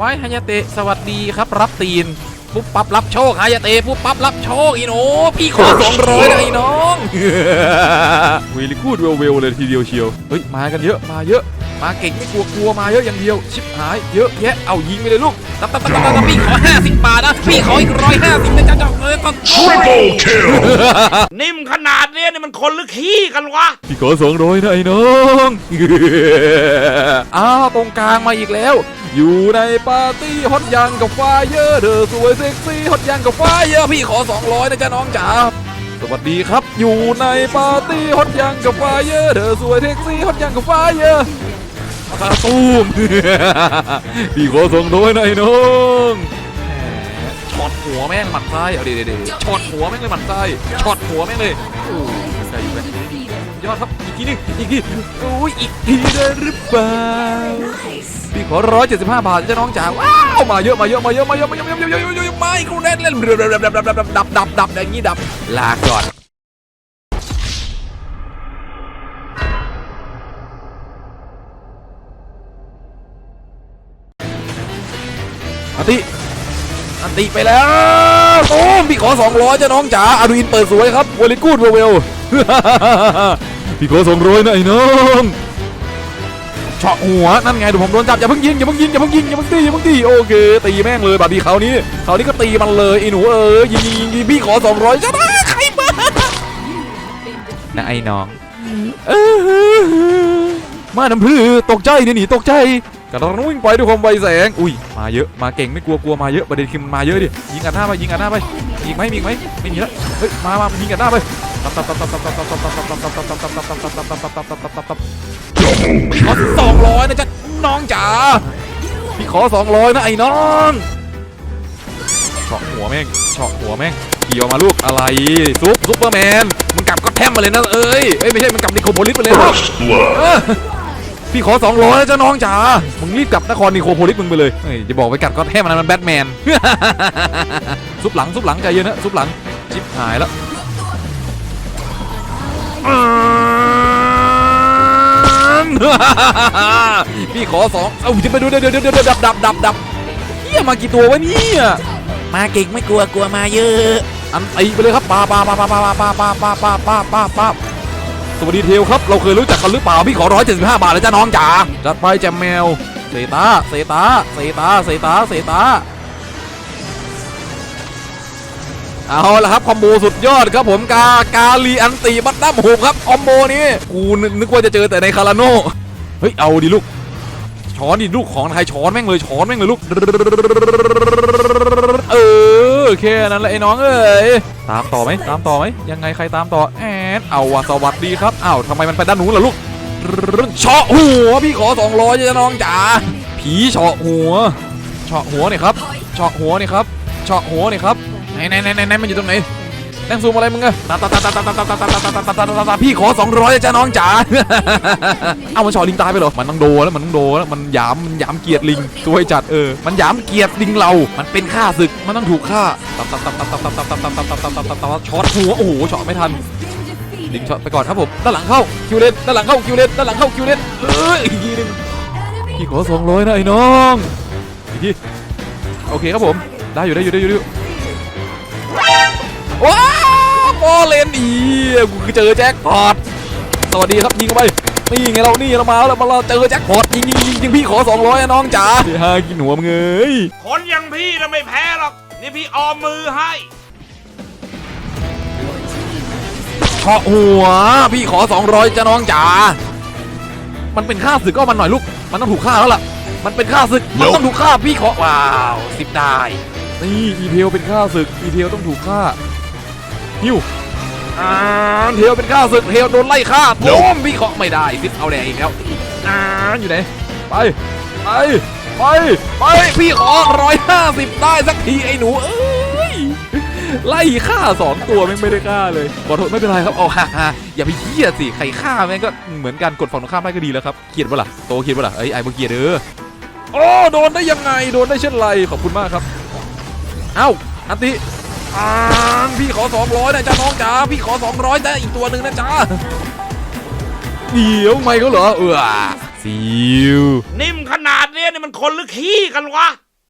ไว้ฮายาเตะสวัสดีครับ รับตีนปุ๊บปั๊บรับโชคฮายาเตะปุ๊บปั๊บรับโชคอีโนพี่ขอสองร้อยนะไอ้น้องเวลิคูดเวลเวลเลยทีเดียวเชียวเฮ้ยมากันเยอะมาเยอะมาเก่งไม่กลัวกลัวมาเยอะอย่างเดียว ชิบหายเยอะแยะเอายิงไปเลยลูกตับตับตับตับตับพี่ขอห้าสิบบาทนะพี่ขออีกร้อยห้าสิบนะจ๊ะจ๊ะเออต้อง Triple kill! นิ่มขนาดเนี้ยนี่มันคนหรือขี้กันวะพี่ขอสองร้อยนะไอ้น้องอ้าวตรงกลางมาอีกแล้ว อยู่ในปาร์ตี้ฮอตยังกับไฟเยอร์เธอสวยเซ็กซี่ฮอตยังกับไฟเยอร์พี่ขอ 200นะจ๊ะน้องจ๋าสวัสดีครับ อยู่ในปาร์ตี้ฮอตยังกับไฟเยอร์เธอสวยเซ็กซี่ฮอตยังกับไฟเยอร์ตาตูมพี่ขอสองร้อยนะไอ้น้องแหมช็อตหัวแม่งหมัดไส้เอาเดี๋ยวเดี๋ยวช็อตหัวแม่งเลยหมัดไส้ช็อตหัวแม่งเลยโอ้ยใจอยู่ไหมย อดครับ อีกทีหนึงอีกทีโอ้ยอีกทีได้หรือเปล่าพี่ขอร้อยเจ็ดสิบห้าบาทเจ้าน้องจ๋าว้าวมาเยอะมาเยอะมาเยอะมาเยอะมาเยอะมาเยอะมาเยอะมาเยอะมาเยอะไม่ครูเล่นเล่นดับดับดับดับดับดับดับอย่างนี้ดับลาก่อนอันติอันติไปแล้วโอ้มพี่ขอ 200เจ้าน้องจ๋าอาดูอินเปิดสวยครับวอลเลกูดเวล พี่ขอสองร้อยนะไอ้น้องเฉาะหัวนั่นไงดี๋ยวผมโดนจับอย่าเพิ่งยิงอย่าเพิ่งยิงอย่าเพิ่งยิงอย่าเพิ่งตีอย่าเพิ่งตีโอเคตีแม่งเลยบาร์บี้เขานี้เขานี้ก็ตีมันเลยไอ้หนูเออยิงยิงยิงพี่ขอสองร้อยจะได้ใครมานะไอ้น้องมาน้ำพือตกใจเนี่ยหนีตกใจกำลังวิ่งไปด้วยความไวแสง อุ้ย มาเยอะ มาเก่งไม่กลัวกลัวมาเยอะประเด็นคือมันมาเยอะดิ ยิงอัดหน้าไปยิงอัดหน้าไป อีกไหมอีกไหมไม่มีแล้ว เฮ้ย มามายิงอัดหน้าไป ขอสองร้อยนะจ๊ะน้องจ๋าพี่ขอสองร้อยนะไอ้น้องเฉาะหัวแม่งเฉาะหัวแม่งขี่ออกมาลูกอะไรซุปซุปเปอร์แมนมึงกลับก็แทมมาเลยนะเอ้ยเอ้ยไม่ใช่มึงกลับนิโคโพลิสไปเลยนะพี่ขอสองร้อยนะจ๊ะน้องจ๋ามึงรีบกลับนครนิโคโพลิสมึงไปเลยเฮ้ยจะบอกไปกัดก็แทมมันมันแบทแมนซุปหลังซุปหลังใจเย็นนะซุปหลังชิบหายแล้ว พี่ขอสองเอาจะไปดูเดี๋ยวเดี๋ยวเดี๋ยวดับดับดับดับเฮียมากี่ตัววะเนี่ยมาเก่งไม่กลัวกลัวมาเยอะอันตีไปเลยครับปาปาปาปาปาปาปาปาปาปาปาปาปาสวัสดีเทลครับ เราเคยรู้จักกันหรือเปล่าพี่ขอร้อยเจ็ดสิบห้าบาทเลยจ้าน้องจ๋าจัดไปแจมแมวเสตาเสตาเสตาเสตาเสตา เอาละครับคอมโบสุดยอดครับผมกากาลีอันติบัตดัมหกครับคอมโบนี้กูนึกว่าจะเจอแต่ในคาราโนเฮ้ยเอาดิลูกช้อนดิลูกของไทยช้อนแม่งเลยช้อนแม่งเลยลูกเออแค่นั้นแหละไอ้น้องเอ้ยตามต่อไหมตามต่อไหมยังไงใครตามต่อแอนเอาวะสวัสดีครับอ้าวทำไมมันไปด้านนู้นล่ะลูกเฉาะหัวพี่ขอ200จ้ะน้องจ๋าผีเฉาะหัวเฉาะหัวเนี่ยครับเฉาะหัวเนี่ยครับเฉาะหัวเนี่ยครับ ไหนไหนไหนไหนไหนมันอยู่ตรงไหนนั่งซูมอะไรมึงอะตาตาตาตาตาตาตาตาตาตาตาตาตาตาตาพี่ขอสองร้อยจ้าน้องจ๋า เอามันชอลิงตายไปเหรอ มันต้องโดแล้วมันต้องโดแล้วมันหยามมันหยามเกียรติลิงตัวไอ้จัดเออ มันหยามเกียรติลิงเรา มันเป็นข้าศึก มันต้องถูกฆ่าตาตาตาตาตาตาตาตาตาตาตาตาตาตาตาช็อตหัวโอ้โหช็อตไม่ทันลิงช็อตไปก่อนครับผมด้านหลังเข้าคิวเลนด้านหลังเข้าคิวเลนด้านหลังเข้าคิวเลนเอออีกทีนึงพี่ขอสองร้อยนะไอ้น้องอีกทีโอเคครับผมได้อยู่ได้อยู่ได้อยู่ได้อยู่ ว้าวบอลเลนอีกูเจอแจ็คพอตสวัสดีครับยิงเข้าไปนี่ไงเรานี่เรามาแล้วมาเราเจอแจ็คพอตยิงยิงยิงยิงพี่ขอ200อะน้องจ๋าฮากินหัวมึงเอ้ยคนอย่างพี่น่ะไม่แพ้หรอกนี่พี่ออมมือให้เฉาะหัวพี่ขอ200จ้าน้องจ๋ามันเป็นค่าศึกก็มันหน่อยลูกมันต้องถูกฆ่าแล้วล่ะมันเป็นค่าศึกมันต้องถูกฆ่าพี่ขอว้าวสิบได้นี่อีเทลเป็นค่าศึกอีเทลต้องถูกฆ่า ฮิวอ่าเทลเป็นค่าศึกเทลโดนไล่ฆ่าโป้มพี่ขอไม่ได้ฟิตเอาแดงอีกแล้วอ่าอยู่ไหนไปไปไปไปพี่ขอร้อยห้าสิบได้สักทีไอ้หนูเอ้ยไล่ฆ่าสองตัวแม่งไม่ได้ฆ่าเลยขอโทษไม่เป็นไรครับเอาฮ่าฮ่าอย่าไปเคียดสิใครฆ่าแม่งก็เหมือนกันกดฝั่งตรงข้ามได้ก็ดีแล้วครับเกลียดปะล่ะโตเกลียดปะล่ะเอ้ยไอ้มึงเกลียดเด้อโอ้โดนได้ยังไงโดนได้เช่นไรขอบคุณมากครับเอ้านัตติ อ่าพี่ขอสองร้อยนะจ๊ะน้องจ๋าพี่ขอสองร้อยแต่อีกตัวหนึ่งนะจ๊ะเดี๋ยวไม่ก็เหรอเออซิวนิ่มขนาดเนี้ยนี่มันคนหรือขี้กันวะ